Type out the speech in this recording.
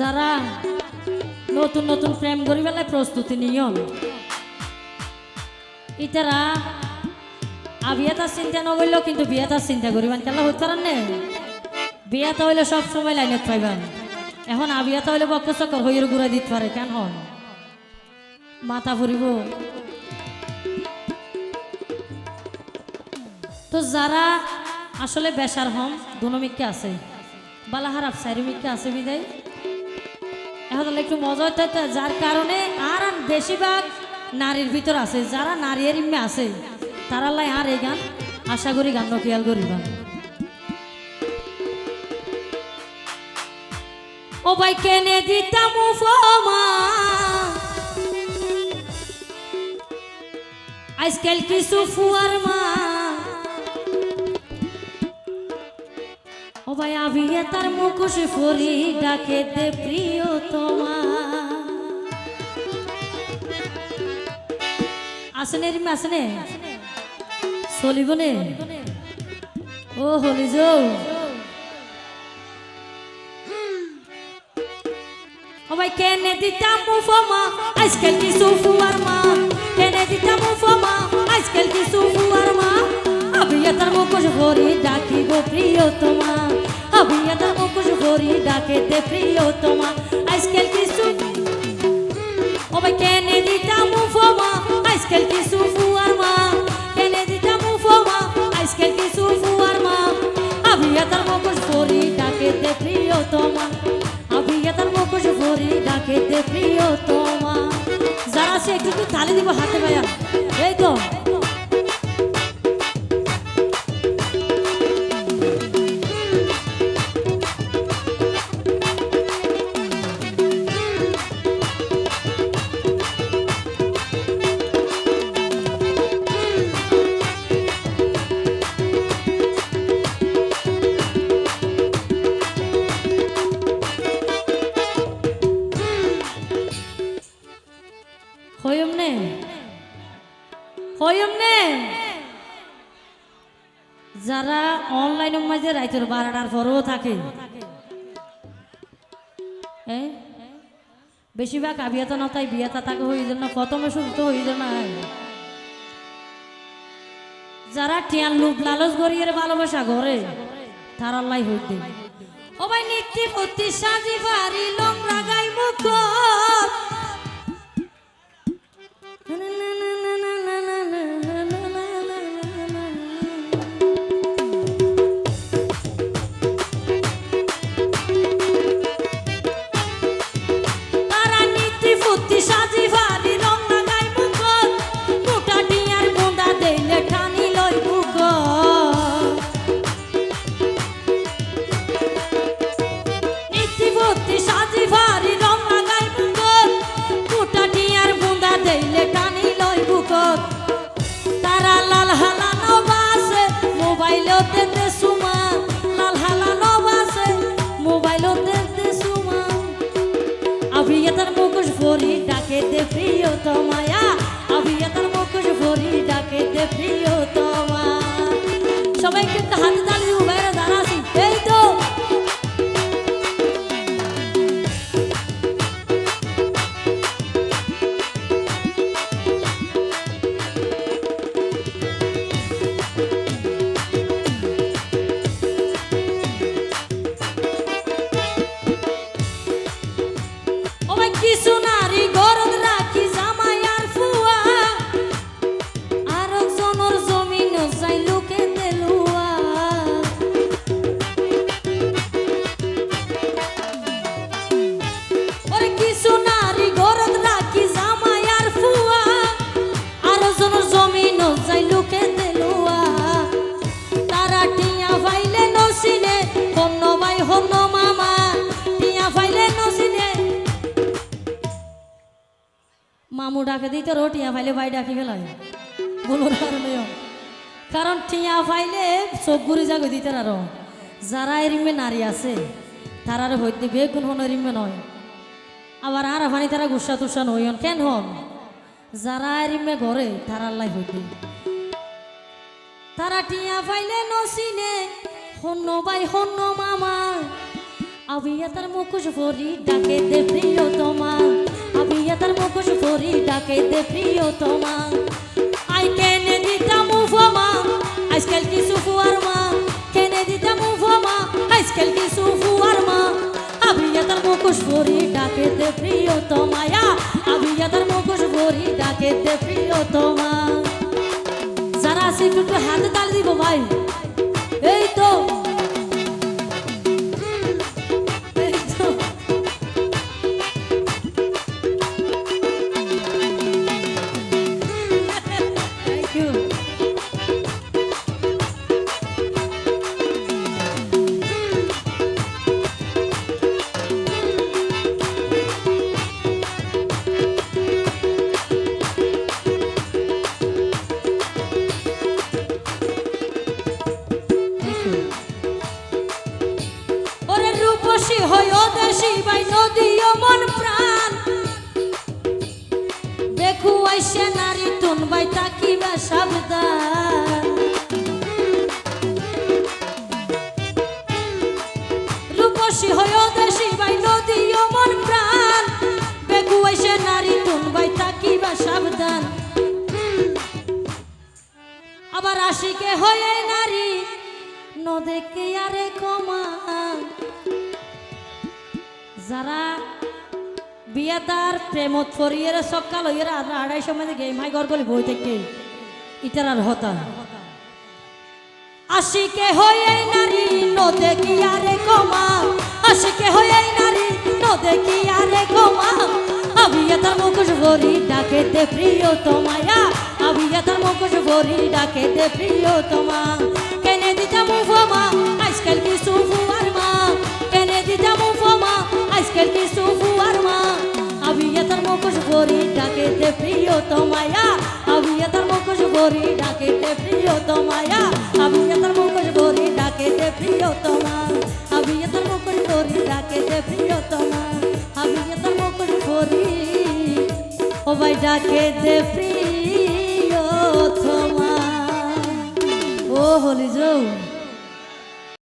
যারা নতুন নতুন প্রেম করি বেলায় প্রস্তুতি নিয়ন ইতারা, আবিয়াতা চিন্তা নগরলেও কিন্তু বিয়াতা চিন্তা করিবান কেলা হইতে পারেন নে। বিয়াতা হইলে সব সময় লাইনত পাইবান। এখন আবিয়াতা হইলে বক্ক চক্কর হইয়ের ঘুরা দিতে পারে, কেন হন? মাথা ফুরিব। তো যারা আসলে বেসার হম দুনমিককে আছে। বালাহারাপ চারিমিককে আছে বিদায়। তাহলে একটু মজা হইতে যার কারণে আর বেশিরভাগ নারীর ভিতর আছে, যারা নারীর ইমে আছে, তারা লাই আর এই গান আশা করি গান নকিয়াল করিবা। ও ভাই, কেনে দিতাম আজকাল কিছু ফুয়ার মা ভাই আবিয়া তার মুখোশ ফরি ডাকে দে প্রিয় তোমা আসনে রিমে আসনে চলিব নে। ও হলি যৌ ভাই কেনে দিতাম মুফমা আজকাল কিছু ফুয়ার মা। কেনে দিতাম মুফমা আজকাল কিছু ফুয়ার মা। আবিয়া তার মুখোশ ভরি ডাকিব প্রিয় তোমা আবিয়া তার মুখোশ ভরি ডাকে দে প্রিয় তোমা আজকাল কিছু ও ভাই কেনে দিতাম মুফমা আজকাল কিছু ফুয়ার মা কেনে দিতাম মুফমা আজকাল কিছু ফুয়ার মা আবিয়া তার মুখোশ ভরি ডাকে দে প্রিয় তোমা আবিয়া তার মুখোশ ভরি ডাকে দে প্রিয় তোমা যারা সে একটু তালি দিব হাতে ভাইয়া। হইম নে যারা অনলাইনের মাঝে রাইতের বারোটার পরেও থাকে? বেশিরভাগ আবিয়াতা নতাই বিয়াতা থাকে হয়ে না প্রথমে তো হয়ে না। যারা টিয়ান লুপ লালচ গড়িয়ে ভালোবাসা ঘরে, তার আল্লাহ হইতে ও ভাই নিত্যি পত্তি সাজি বাড়ি লংরা গাই মুখ সবাই কিন্তু হাতে তালি ডাকে দিই তো টিয়া ফাইলে ভাই ডাকি ফেলাই বলুন কারণে কারণ টিয়া ফাইলে চোখ ঘুরে যাবে দিতে আরও যারা এরিমে নারী আছে তারারে হইতে বেগুন হন এরিমে নয়। আবার আর আফানি তারা গুসা তুসা নইন কেন হন? যারা এরিমে ঘরে, তারা আল্লাহ হইতে। তারা টিয়া ফাইলে নসিনে, হন্য ভাই, হন্য মামা। আবিয়াতার মুখোশ ভরি ডাকে দে প্রিয় তোমা আবিয়াতার মুখোশ ভরি ডাকে দে প্রিয় তোমা আই কেনে দিতাম উপমা, আজকাল কিছু ফুয়ার মা? কেনে দিতাম উপমা, আজকাল কিছু ফুয়ার মা? আবিয়াতার মুখোশ ভরি ডাকে দে প্রিয় তোমায়া আবিয়াতার মুখোশ ভরি ডাকে দে প্রিয় তোমা যারা আছে একটু হাতে তালি দিব ভাই। আবার আশিকে হয়ে নারী নদেকে আরে কমা যারা বিয়াদার প্রেমত ফরিয়ের সকাল আর আড়াইশো মানে গে মাই ঘর গলি বই থেকে, ইটার আর হতা। আশিকে হয়ে নারী নদে কি আরে কমা আশিকে হয়ে নারী নদে কি আরে কমা আবিয়াতার মুখোশ ভরি ডাকে দে প্রিয় তোমায়া আবিয়াতার মুখোশ ভরি ডাকে দে প্রিয় তোমা কেনে দিতাম উপমা, আজকাল কি সুফুয়ার মা? কেনে দিতাম উপমা, আজকাল কি সুফুয়ার মা? আবিয়াতার মুখোশ ভরি ডাকে দে প্রিয় তোমায়া। আবিয়াতার মুখোশ ভরি ডাকে দে প্রিয় তোমায়া। আবিয়াতার মুখোশ ভরি ডাকে দে প্রিয় তোমা আবিয়াতার মুখোশ ভরি ডাকে দে প্রিয় তোমা আবিয়াতার মুখোশ ভরি, ও ভাই ডাকে দে ও হলি যাও